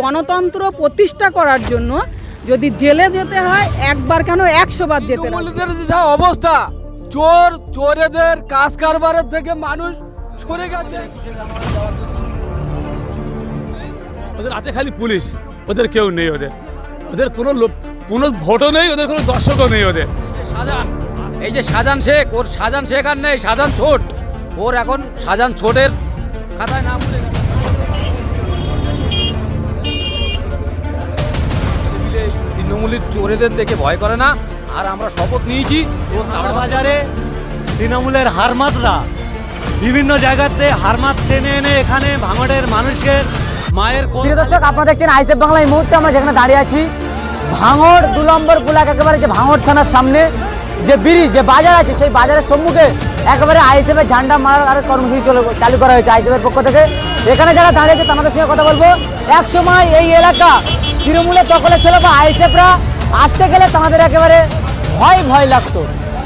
গণতন্ত্র প্রতিষ্ঠা করার জন্য যদি জেলে যেতে হয় একবার কেন একশো বার যেতে যে অবস্থা চোর চোরেদের কাজ কারবারের থেকে মানুষ সরে গেছে। ওদের আছে খালি পুলিশ ওদের কেউ নেই ওদের। ওদের কোনো লোক কোনো ভোটও নেই ওদের কোনো দর্শকও নেই ওদের। শাহজাহান এই যে শাহজাহান শেখ ওর শাহজাহান শেখ আর নেই শাহজাহান ছোট। ওর এখন শাহজাহান ছোটের খাতায় নাম তৃণমূলীর চোরেদের দেখে ভয় করে না। আর আমরা শপথ নিয়েছি চোর বাজারে তৃণমূলের হারমাতরা। বিভিন্ন জায়গাতে হারমাত টেনে এনে এখানে ভাঙড়ের মানুষের মায়ের প্রিয় দর্শক আপনারা দেখছেন আইসেফ বাংলা। এই মুহূর্তে আমরা যেখানে দাঁড়িয়ে আছি ভাঙড় দু নম্বর ব্লক একেবারে যে ভাঙড় থানার সামনে যে ব্রিজ যে বাজার আছে সেই বাজারের সম্মুখে একেবারে আইসেফের ঝান্ডা মারার আর কর্মসূচি চলে চালু করা হয়েছে আইসেফের পক্ষ থেকে। এখানে যারা দাঁড়িয়ে আছে তাদের সঙ্গে কথা বলব। এক সময় এই এলাকা তৃণমূলের দখলে ছিল বা আইসেফরা আসতে গেলে তাদের একেবারে ভয় ভয় লাগতো।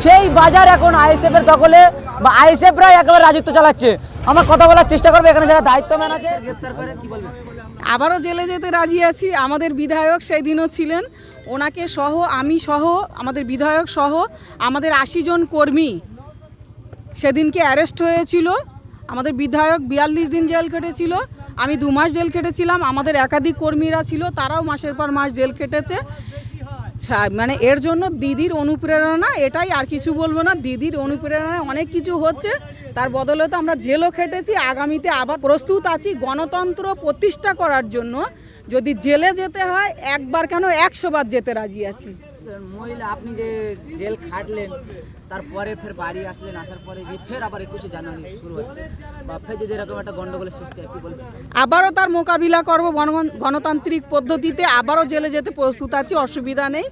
সেই বাজার এখন আইএসএফের দখলে বা আইএসএফরাই একেবারে রাজত্ব চালাচ্ছে। আমরা কথা বলার চেষ্টা করব, এখানে যারা দায়িত্ব দায়িত্বম্যান আছে আবারও জেলে যেতে রাজি আছি। আমাদের বিধায়ক সেই দিনও ছিলেন। ওনাকে সহ, আমি সহ, আমাদের বিধায়ক সহ, আমাদের আশি জন কর্মী সেদিনকে অ্যারেস্ট হয়েছিল। আমাদের বিধায়ক বিয়াল্লিশ দিন জেল কেটেছিল আমি দু মাস জেল কেটেছিলাম আমাদের একাধিক কর্মীরা ছিল, তারাও মাসের পর মাস জেল কেটেছে মানে এর জন্য দিদির অনুপ্রেরণা এটাই, আর কিছু বলব না, দিদির অনুপ্রেরণায় অনেক কিছু হচ্ছে। তার বদলে তো আমরা জেলও খেটেছি, আগামীতে আবার প্রস্তুত আছি গণতন্ত্র প্রতিষ্ঠা করার জন্য। যদি জেলে যেতে হয়, একবার কেন একশো বার যেতে রাজি আছি। মহিলা, আপনি যে জেল খাটলেন তারপরে ফের বাড়ি আসলেন, আসার পরে যে ফের আবার একুশে জানুয়ারি শুরু হচ্ছে। বা ফের যদি এরকম একটা গন্ডগোলের সৃষ্টি হয়, কি বলবেন? আবারও তার মোকাবিলা করব গণ- গণতান্ত্রিক পদ্ধতিতে, আবারও জেলে যেতে প্রস্তুত আছি, অসুবিধা নেই।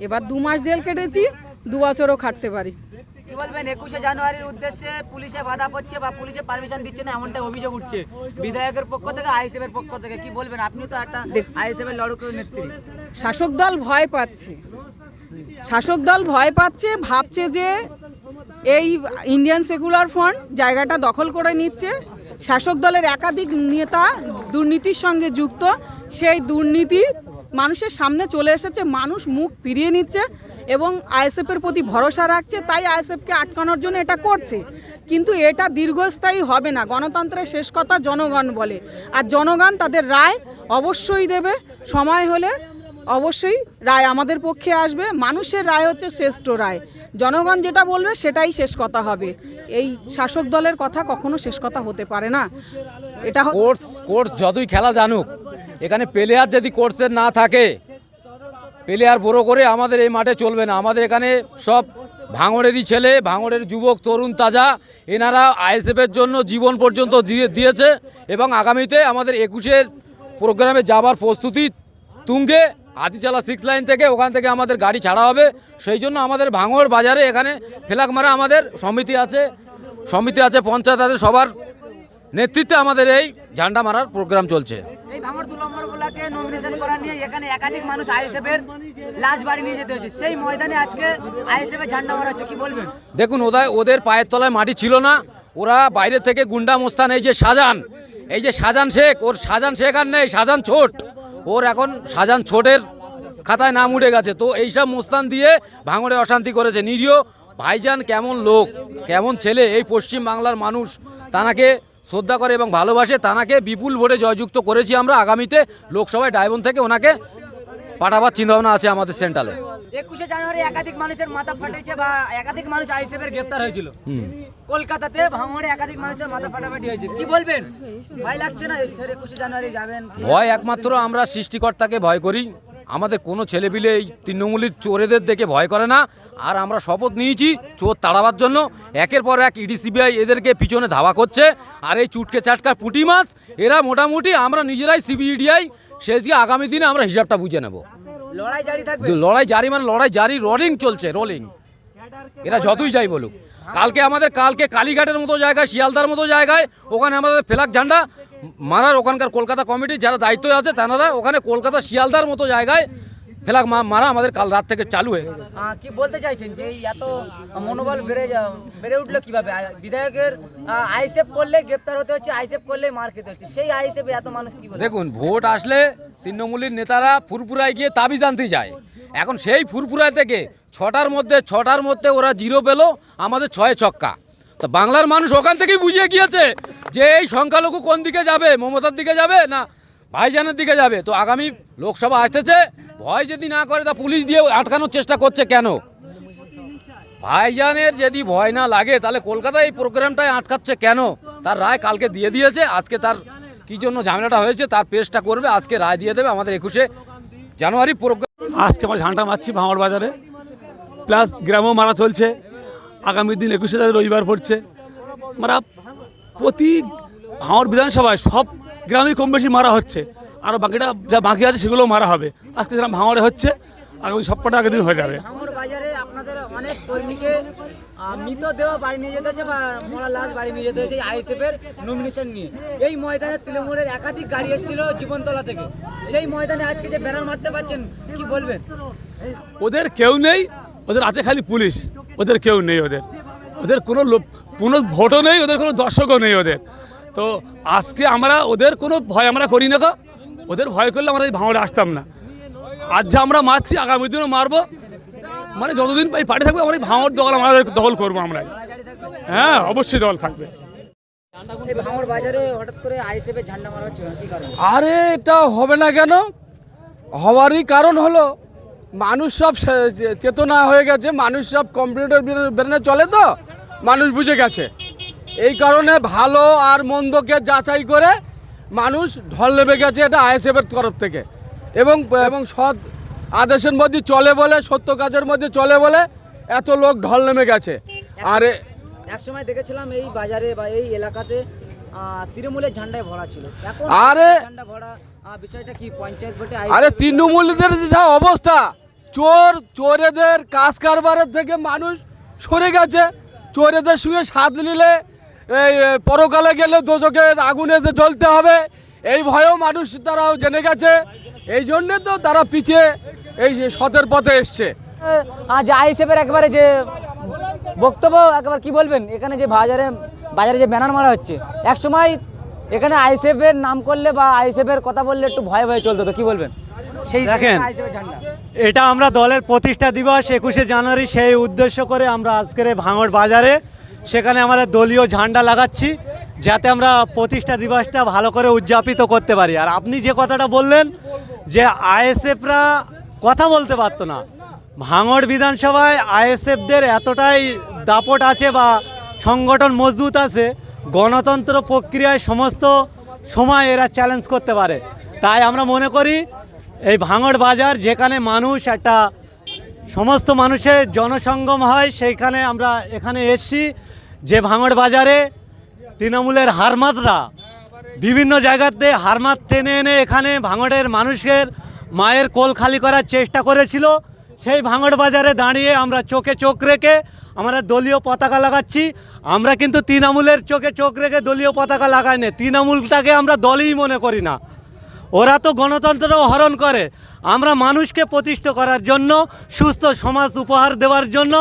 এবার দু মাস জেল কেটেছি, দু বছরও খাটতে পারি। কি বলবেন একুশে জানুয়ারির উদ্দেশ্যে পুলিশে বাধা পড়ছে বা পুলিশে পারমিশন দিচ্ছে না এমনটা অভিযোগ উঠছে। বিধায়কের পক্ষ থেকে আইএসএফ এর পক্ষ থেকে কি বলবেন? আপনি তো একটা আইএসএফ এর লড়ক নেত্রী। শাসক দল ভয় পাচ্ছে। শাসক দল ভয় পাচ্ছে ভাবছে যে এই ইন্ডিয়ান সেকুলার ফ্রন্ট জায়গাটা দখল করে নিচ্ছে। শাসক দলের একাধিক নেতা দুর্নীতির সঙ্গে যুক্ত। সেই দুর্নীতি মানুষের সামনে চলে এসেছে, মানুষ মুখ ফিরিয়ে নিচ্ছে এবং আইএসএফের প্রতি ভরসা রাখছে, তাই আইএসএফকে আটকানোর জন্য এটা করছে। কিন্তু এটা দীর্ঘস্থায়ী হবে না, গণতন্ত্রের শেষ কথা জনগণ বলে। আর জনগণ তাদের রায় অবশ্যই দেবে, সময় হলে অবশ্যই রায় আমাদের পক্ষে আসবে, মানুষের রায় হচ্ছে শ্রেষ্ঠ রায়। জনগণ যেটা বলবে সেটাই শেষ কথা হবে। এই শাসক দলের কথা কখনো শেষ কথা হতে পারে না। এটা কোর্স কোর্স যতই খেলা জানুক এখানে প্লেয়ার যদি কোর্সে না থাকে প্লেয়ার বড় করে আমাদের এই মাঠে চলবে না। আমাদের এখানে সব ভাঙড়েরই ছেলে, ভাঙড়ের যুবক, তরুণ, তাজা, এনারা আইএসএফের জন্য জীবন পর্যন্ত দিয়ে, দিয়েছে এবং আগামীতে আমাদের একুশের প্রোগ্রামে যাবার প্রস্তুতি তুঙ্গে আদিচালা সিক্স লাইন থেকে ওখান থেকে আমাদের গাড়ি ছাড়া হবে। সেই জন্য আমাদের ভাঙড় বাজারে এখানে ফেলাক মারা আমাদের সমিতি আছে সমিতি আছে পঞ্চায়েত আছে, সবার নেতৃত্বে আমাদের এই ঝান্ডা মারার প্রোগ্রাম চলছে। এই ভাঙড় দু নম্বর ব্লকে নমিনেশন করা নিয়ে এখানে একাধিক মানুষ আইএসএফ এর লাশ বাড়ি নিয়ে যেতে হচ্ছে। সেই ময়দানে আজকে আইএসএফ এর ঝান্ডা মারা কি বলবেন? দেখুন ওদের ওদের পায়ের তলায় মাটি ছিল না, ওরা বাইরে থেকে গুন্ডা মোস্তান এই যে শাহজাহান এই যে শাহজাহান শেখ, ওর শাহজাহান শেখ আর নেই শাহজাহান ছোট। ওর এখন শাহজাহান ছোটের খাতায় নাম উঠে গেছে। তো এইসব মোস্তান দিয়ে ভাঙড়ে অশান্তি করেছে। নিরীহ ভাইজান কেমন লোক, কেমন ছেলে, এই পশ্চিম বাংলার মানুষ, তানাকে শ্রদ্ধা করে এবং ভালোবাসে তানাকে বিপুল ভোটে জয়যুক্ত করেছি আমরা আগামীতে লোকসভায় ডায়বন থেকে ওনাকে পাঠাবার চিন্তাভাবনা আছে আমাদের সেন্ট্রালে। একুশে জানুয়ারি একাধিক মানুষের মাথা ফাটেছে বা একাধিক মানুষ আইএসএফ এর গ্রেফতার হয়েছিল কলকাতাতে ভাঙড়ে একাধিক মানুষের মাথা ফাটাফাটি হয়েছে। কি বলবেন? ভয় লাগছে না একুশে জানুয়ারি যাবেন ভয় একমাত্র আমরা সৃষ্টিকর্তাকে ভয় করি। আমাদের কোনো ছেলেপিলে এই তৃণমূলীর চোরেদের দেখে ভয় করে না। আর আমরা শপথ নিয়েছি চোর তাড়াবার জন্য। একের পর এক ইডি সিবিআই এদেরকে পিছনে ধাওয়া করছে। আর এই চুটকে চাটকা পুঁটি মাছ এরা মোটামুটি আমরা নিজেরাই সিবিইডিআই সেজকে আগামী দিনে আমরা হিসাবটা বুঝে নেব। লড়াই জারি থাকবে। লড়াই জারি মানে লড়াই জারি রোলিং চলছে রোলিং। এরা যতই যাই বলুক। কালকে আমাদের কালকে কালীঘাটের মতো জায়গায় শিয়ালদার মতো জায়গায় ওখানে আমাদের ফেলাক ঝান্ডা মারার ওখানকার কলকাতা কমিটি যারা দায়িত্বে আছে তারা ওখানে কলকাতা শিয়ালদার মতো জায়গায় ফেলাক মা- মারা আমাদের কাল রাত থেকে চালু হয়ে কি বলতে চাইছেন যে এত মনোবল বেড়ে বেড়ে উঠল কীভাবে? বিধায়কের আইসেফ করলে গ্রেপ্তার হতে হচ্ছে আইসেফ করলে মার খেতে হচ্ছে। সেই আইসেফে এত মানুষ কি দেখুন ভোট আসলে তৃণমূলের নেতারা ফুরপুরায় গিয়ে তাবিজ আনতে যায় এখন সেই ফুরপুরায় থেকে ছটার মধ্যে ছটার মধ্যে ওরা জিরো পেল আমাদের ছয় ছক্কা। তো বাংলার মানুষ ওখান থেকেই বুঝিয়ে গিয়েছে যে এই সংখ্যালঘু কোন দিকে যাবে? মমতার দিকে যাবে না ভাইজানের দিকে যাবে? তো আগামী লোকসভা আসতেছে ভয় যদি না করে, তা পুলিশ দিয়ে আটকানোর চেষ্টা করছে কেন? ভাইজানের যদি ভয় না লাগে, তাহলে কলকাতায় এই প্রোগ্রামটায় আটকাচ্ছে কেন? তার রায় কালকে দিয়ে দিয়েছে, আজকে তার কি জন্য ঝামেলাটা হয়েছে, তার পেশটা করবে, আজকে রায় দিয়ে দেবে আমাদের একুশে জানুয়ারি প্রোগ্রাম। আজকে আমরা ঝান্ডা মারছি ভাঙড় বাজারে। প্লাস গ্রামেও মারা চলছে। আগামী দিন একুশে তারিখ রবিবার পড়ছে। আমরা প্রতি ভাঙড় বিধানসভায় সব গ্রামেই কম বেশি মারা হচ্ছে। আরও বাকিটা যা বাকি আছে সেগুলোও মারা হবে। আজকে যেরকম ভাঙড়ে হচ্ছে আগামী সবকটা আগের দিন হয়ে যাবে। ভাঙড় বাজারে আপনাদের অনেক কর্মীকে মৃতদেহ বাড়ি নিয়ে যেতে হচ্ছে বা মরা লাশ বাড়ি নিয়ে যেতে হচ্ছে নমিনেশন নিয়ে। এই ময়দানে তৃণমূলের একাধিক গাড়ি এসেছিল জীবনতলা থেকে। সেই ময়দানে আজকে যে ব্যানার মারতে পারছেন কি বলবেন? ওদের কেউ নেই ওদের আছে খালি পুলিশ। ওদের কেউ নেই ওদের। ওদের কোনো কোনো ভোটও নেই ওদের কোনো দর্শকও নেই ওদের। তো আজকে আমরা ওদের কোনো ভয় আমরা করি না গো। ওদের ভয় করলে আমরা এই ভাঙড়ে আসতাম না। আজ যা আমরা মারছি, আগামী দিনও মারবো। মানে যতদিন এই পাঠিয়ে থাকবে, আমরা এই ভাঙড় দখল আমাদের দখল করব আমরা হ্যাঁ অবশ্যই দল থাকবে। আরে, এটা হবে না কেন? হওয়ারই কারণ হলো, মানুষ সব চেতনা হয়ে গেছে, মানুষ সব কম্পিউটার ব্রেনে চলে তো? মানুষ বুঝে গেছে। এই কারণে ভালো আর মন্দকে যাচাই করে মানুষ ঢল নেমে গেছে এটা আইএসএফের তরফ থেকে। এবং এবং সৎ আদেশের মধ্যে চলে বলে সত্য কাজের মধ্যে চলে বলে এত লোক ঢল নেমে গেছে। আর এক সময় দেখেছিলাম এই বাজারে বা এই এলাকাতে তৃণমূলের ঝান্ডায় ভরা ছিল। আরে- ঝান্ডা ভরা আহ, বিষয়টা কি? পঞ্চায়েত ভোটে আরে তৃণমূলীদের যে যা অবস্থা চোর চোরেদের কাজ কারবারের থেকে মানুষ সরে গেছে। চোরেদের সঙ্গে সাথ নিলে এই পরকালে গেলে দোজকের আগুনে যে জ্বলতে হবে এই ভয়েও মানুষ তারাও জেনে গেছে। এই জন্যে তো তারা পিছিয়ে এই যে সতের পথে এসছে। আইএসএফ এর একেবারে যে বক্তব্য একবার কি বলবেন? এখানে যে বাজারে বাজারে যে ব্যানার মারা হচ্ছে এক সময় এখানে আইএসএফ এর নাম করলে বা আইএসএফ এর কথা বললে একটু ভয়ে ভয়ে চলতো তো কি বলবেন? সেই দেখেন। এটা আমরা দলের প্রতিষ্ঠা দিবস একুশে জানুয়ারি সেই উদ্দেশ্য করে আমরা আজকের ভাঙড় বাজারে সেখানে আমাদের দলীয় ঝান্ডা লাগাচ্ছি, যাতে আমরা প্রতিষ্ঠা দিবসটা ভালো করে উদযাপিত করতে পারি। আর আপনি যে কথাটা বললেন, যে আইএসএফরা কথা বলতে পারতো না। ভাঙড় বিধানসভায় আইএসএফদের এতটাই দাপট আছে বা সংগঠন মজবুত আছে, গণতন্ত্র প্রক্রিয়ায় সমস্ত সময় এরা চ্যালেঞ্জ করতে পারে। তাই আমরা মনে করি, এই ভাঙড় বাজার যেখানে মানুষ একটা, সমস্ত মানুষের জনসঙ্গম হয়, সেইখানে আমরা এখানে এসছি। যে ভাঙড় বাজারে তৃণমূলের হারমাতরা বিভিন্ন জায়গাতে হারমাত টেনে এনে এখানে ভাঙড়ের মানুষের মায়ের কোল খালি করার চেষ্টা করেছিল, সেই ভাঙড় বাজারে দাঁড়িয়ে আমরা চোখে চোখ রেখে আমরা দলীয় পতাকা লাগাচ্ছি। আমরা কিন্তু তৃণমূলের চোখে চোখ রেখে দলীয় পতাকা লাগাই না তৃণমূলটাকে আমরা দলই মনে করি না। ওরা তো গণতন্ত্র হরণ করে। আমরা মানুষকে প্রতিষ্ঠা করার জন্য সুস্থ সমাজ উপহার দেওয়ার জন্য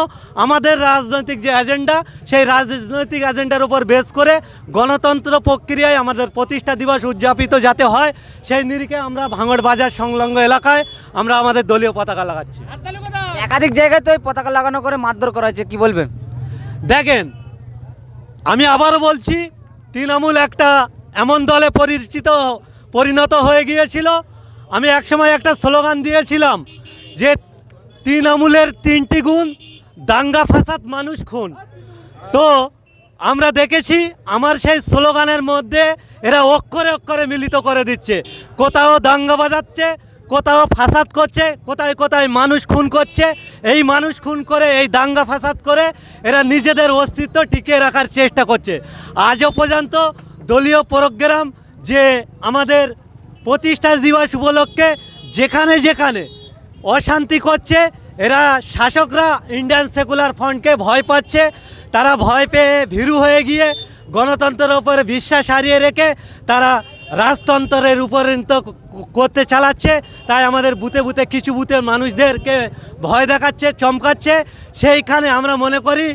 আমাদের রাজনৈতিক যে এজেন্ডা সেই রাজনৈতিক এজেন্ডার উপর বেস করে গণতন্ত্র প্রক্রিয়ায় আমাদের প্রতিষ্ঠা দিবস উদযাপিত যাতে হয় সেই নিরিখে আমরা ভাঙড় বাজার সংলগ্ন এলাকায় আমরা আমাদের দলীয় পতাকা লাগাচ্ছি। একাধিক জায়গায় তো পতাকা লাগানো করে মারধর করা হয়েছে কী বলবেন? দেখেন আমি আবার বলছি তৃণমূল একটা এমন দলে পরিচিত পরিণত হয়ে গিয়েছিল। আমি একসময় একটা স্লোগান দিয়েছিলাম যে তৃণমূলের তিনটি গুণ, দাঙ্গা ফাসাদ মানুষ খুন। তো আমরা দেখেছি, আমার সেই স্লোগানের মধ্যে এরা অক্ষরে অক্ষরে মিলিত করে দিচ্ছে। কোথাও দাঙ্গা বাজাচ্ছে, কোথাও ফাসাদ করছে, কোথায় কোথায় মানুষ খুন করছে, এই মানুষ খুন করে, এই দাঙ্গা ফাসাদ করে এরা নিজেদের অস্তিত্ব টিকিয়ে রাখার চেষ্টা করছে। আজও পর্যন্ত দলীয় প্রোগ্রাম যে আমাদের প্রতিষ্ঠা দিবস উপলক্ষে যেখানে যেখানে অশান্তি করছে, এরা শাসকরা ইন্ডিয়ান সেকুলার ফ্রন্টকে ভয় পাচ্ছে, তারা ভয় পেয়ে ভীরু হয়ে গিয়ে গণতন্ত্রের উপরে বিশ্বাস হারিয়ে রেখে তারা রাজতন্ত্রের উপরিণত করতে চালাচ্ছে। তাই আমাদের বুথে বুথে কিছু বুথের মানুষদেরকে ভয় দেখাচ্ছে, চমকাচ্ছে। সেইখানে আমরা মনে করি,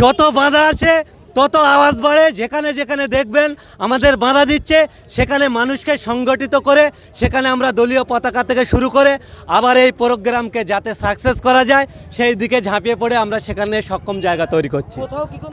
যত বাধা আছে তত আওয়াজ বাড়ে, যেখানে যেখানে দেখবেন আমাদের বাধা দিচ্ছে, সেখানে মানুষকে সংগঠিত করে, সেখানে আমরা দলীয় পতাকা থেকে শুরু করে আবার এই প্রোগ্রামকে যাতে সাকসেস করা যায়, সেই দিকে ঝাঁপিয়ে পড়ে আমরা সেখানে সক্ষম জায়গা তৈরি করছি।